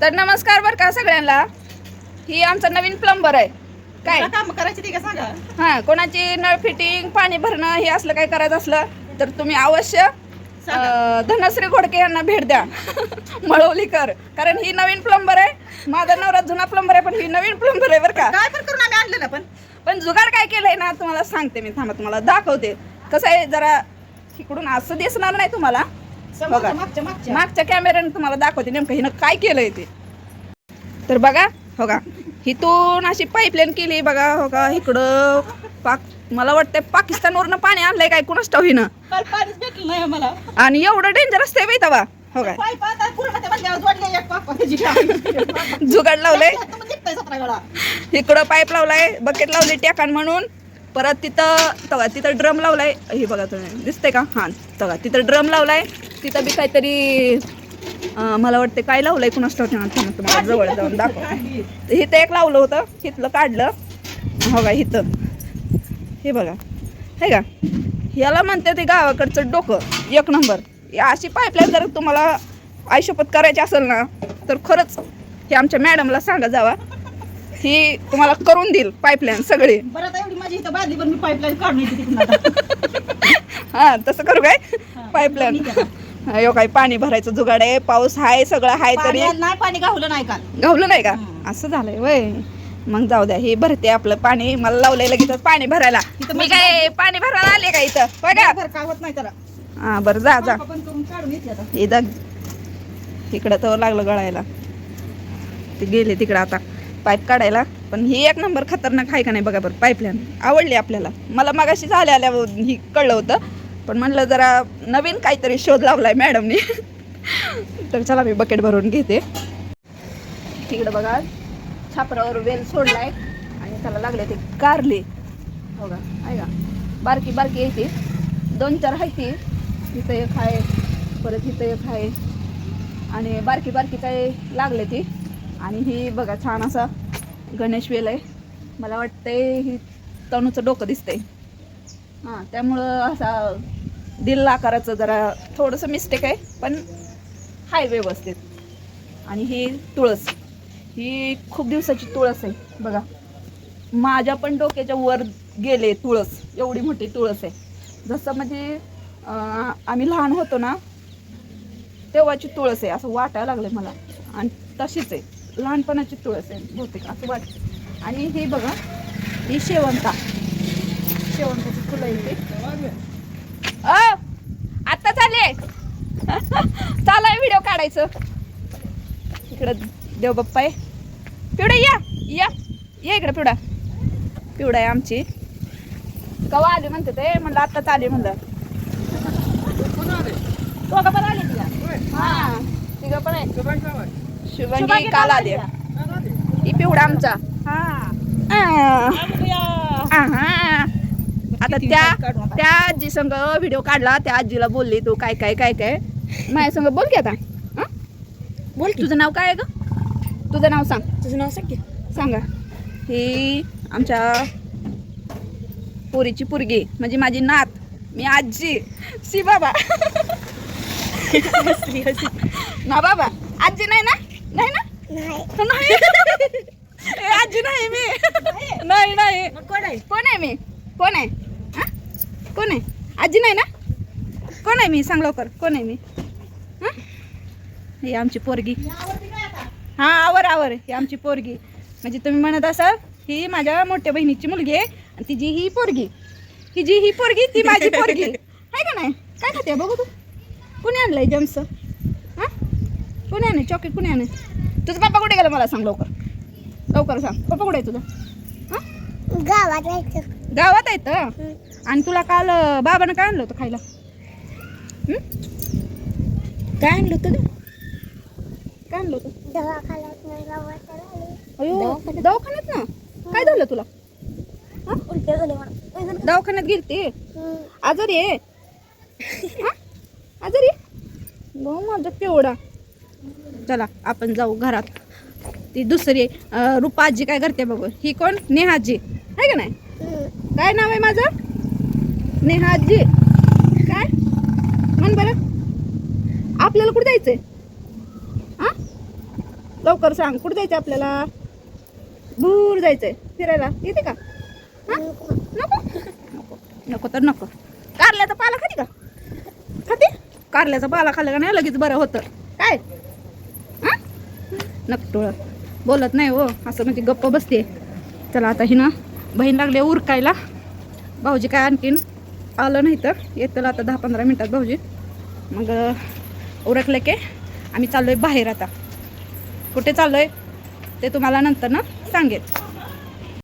तर नमस्कार बर का सगळ्यांना. ही आमचा नवीन प्लंबर आहे. काय? काम करायची ती का सांगा? हा कोणाची नळ फिटिंग पाणी भरणं हे असलं काही करायचं असलं तर तुम्ही अवश्य अं, धनश्री घोडके यांना भेट द्या. मळवलीकर. कारण ही नवीन प्लंबर आहे. माझा नवरा जुना प्लंबर आहे पण ही नवीन प्लंबर आहे बरं का. काय पण करून आम्ही आणलं ना पण. पण जुगाड काय केलंय ना तुम्हाला सांगते मी थांबा तुम्हाला दाखवते. कसं आहे जरा इकडून असं दिसणार नाही तुम्हाला. बघा. मागच्या मागच्या. मागच्या कॅमेऱ्याने तुम्हाला दाखवते नेमकं हिनं काय केलंय ते. तर बघा हो का? हिथून अशी पाईपलाईन केली बघा हो का? इकडं पाक मला वाटतंय पाकिस्तानवरनं पाणी आणलंय काय कुणाच ठाऊ हिनं? काल पाणीच भेटलं नाही आम्हाला. आणि एवढं डेंजर असतंय बाई तवा. हो काय पाईप आता पूर्ण त्या म्हणल्यावर जोडले एक पाप त्याची जुगाड लावलंय. तुम्ही दिसतंय सतरा वेळा. इकडं पाईप लावलाय बकेट लावली टॅकान म्हणून. परत तिथं तवा तिथं ड्रम लावलाय. हे बघा तुम्ही दिसतंय का? हां तवा तिथं ड्रम लावलाय. तिथं बी काहीतरी मला वाटते काय लावलंय. थांबा तुम्हाला जवळ जाऊन दाखव. इथं एक लावलं होतं इथलं काढलं. हो का इथं. हे बघा. हे का? याला म्हणते ते गावाकडचं डोकं एक नंबर. अशी पाईपलाईन जर तुम्हाला आयुष्यपत करायची असेल ना तर खरंच हे आमच्या मॅडमला सांगा जावा. ही तुम्हाला करून देईल पाईपलाईन सगळी. हा तसं करू काय? पाईपलाईन ठीक आहे. हा, यो काय पाणी भरायचं जुगाड आहे पाऊस आहे सगळं आहे तरी. पाणी नाही पाणी गावलं नाही काल. गावलं नाही का. असं झालंय वय. मग जाऊ द्या हे भरते आपलं पाणी. मला लावलंय लगेच पाणी भरायला. इथं मी काय पाणी भरायला आले का इथं? होय का? बरं काय होत नाही त्याला. हा बरं जा जा. पण करून काढून येते आता. इथं इकडं तर लागलं गळायला. ते गेले तिकडं आता. पाईप काढायला. पण ही एक नंबर खतरनाक आहे का नाही बघा बरं पाईपलाईन. आवडली आपल्याला. मला मगाशी झाल्या आल्या ही कळलं होतं. पण म्हणलं जरा नवीन काहीतरी शोध लावलाय मॅडमनी. तर चला मी बकेट भरून घेते. तिकडं बघा छापरावर वेल सोडलाय आणि त्याला लागले ते कारले. हो का? आहे का? बारकी बारकी येते दोन चार आहे ती. इथं एक आहे परत इथं एक आहे. आणि बारकी बारकी काय लागले ती. आणि ही बघा छान असा गणेश वेल आहे. मला वाटतंय ही तणूचं डोकं दिसतंय. हां त्यामुळं असा दिल आकाराचं जरा थोडंसं मिस्टेक आहे पण हाय व्यवस्थित. आणि ही तुळस. ही खूप दिवसाची तुळस आहे बघा. माझ्या पण डोक्याच्या वर गेले तुळस एवढी मोठी तुळस आहे. जसं म्हणजे आम्ही लहान होतो ना तेव्हाची तुळस आहे असं वाटायला लागलं मला. आणि तशीच आहे लहानपणाची तुळस आहे बहुतेक असं वाटतं. आणि हे बघा ही शेवंता. शेवंताची फुलं येते अ आता चालले. चालाय व्हिडिओ काढायचं. इकडं देव बाप्पा आहे. पिवडा या या या इकडं पिवडा. पिवडा आहे आमची. कवा आली म्हणते ते म्हणलं आत्ताच आली म्हणलं. तो का पण आली तिला हा तिघं पण आहे शुभांगी काल आली. ही पिवडा आमचा. आ. आहा. आता त्या त्या आजी संग व्हिडिओ काढला त्या आजीला बोलली तू काय काय काय काय? माझ्या संग बोल की आता. हं? बोल तुझं नाव काय आहे ग? तुझं नाव सांग. तुझं नाव सांग सांगा. ही आमच्या पोरीची पोरगी म्हणजे माझी नात मी आजी सी बाबा. ना बाबा. आजी नाही ना? नाही ना? नाही. ए, आजी नाही मी. नाही. नाही कोण आहे? कोण आहे मी? कोण आहे? कोण आहे? आजी नाही ना? कोण आहे मी? सांग लवकर. कोण आहे मी? हा? आमची पोरगी. हा आवर आवर. ही आमची पोरगी. म्हणजे तुम्ही म्हणत असाल ही माझ्या मोठ्या बहिणीची मुलगी आहे आणि तिची ही पोरगी. ही जी ही पोरगी ती माझी पोरगी. आहे का नाही? काय खाते? बघू तू. कुणी आणलंय जम्स हा? कुणी आणले चॉकलेट कुणी आणले तुझं पप्पा कुठे गेला? मला सांग लवकर. लवकर सांग. पप्पा कुठे आहे तुझं? हा? गावात गावात आहेत हं? आणि तुला काल बाबानं काय आणलं होतं खायला? काय आणलं होतं? काय आणलं होतं? अयो दवाखान्यात. ना? काय झालं तुला? दवाखान्यात गेलते? हम्म. आजारी आहे? हं? आजारी? गो माझा पिवडा चला आपण जाऊ घरात. ती दुसरी अं, रुपा आजी काय करते बघू. ही कोण? नेहाजी. आहे का नाही. काय नाव आहे माझं? नेहाजी काय? म्हण बरं. आपल्याला कुठं जायचंय? हां? लवकर सांग कुठं जायचं आपल्याला? दूर जायचंय फिरायला. येते का? हां? नको? नको नको तर नको. कारल्याचा पाला खाते का? खाते? कारल्याचा पाला खाल्ला का नाही? लगेच बरं होतं. काय? हा? नकटोळ बोलत नाही हो. असं म्हणजे गप्प बसते. चला आता ही ना बहीण लागली उरकायला. भाऊजी काय आणखीन? आलं नाही तर. येतं आता दहा पंधरा मिनटात भाऊजी. मग अं, उरकलं की आम्ही चाललो आहे बाहेर आता. कुठे चाललो आहे ते तुम्हाला नंतर ना सांगेल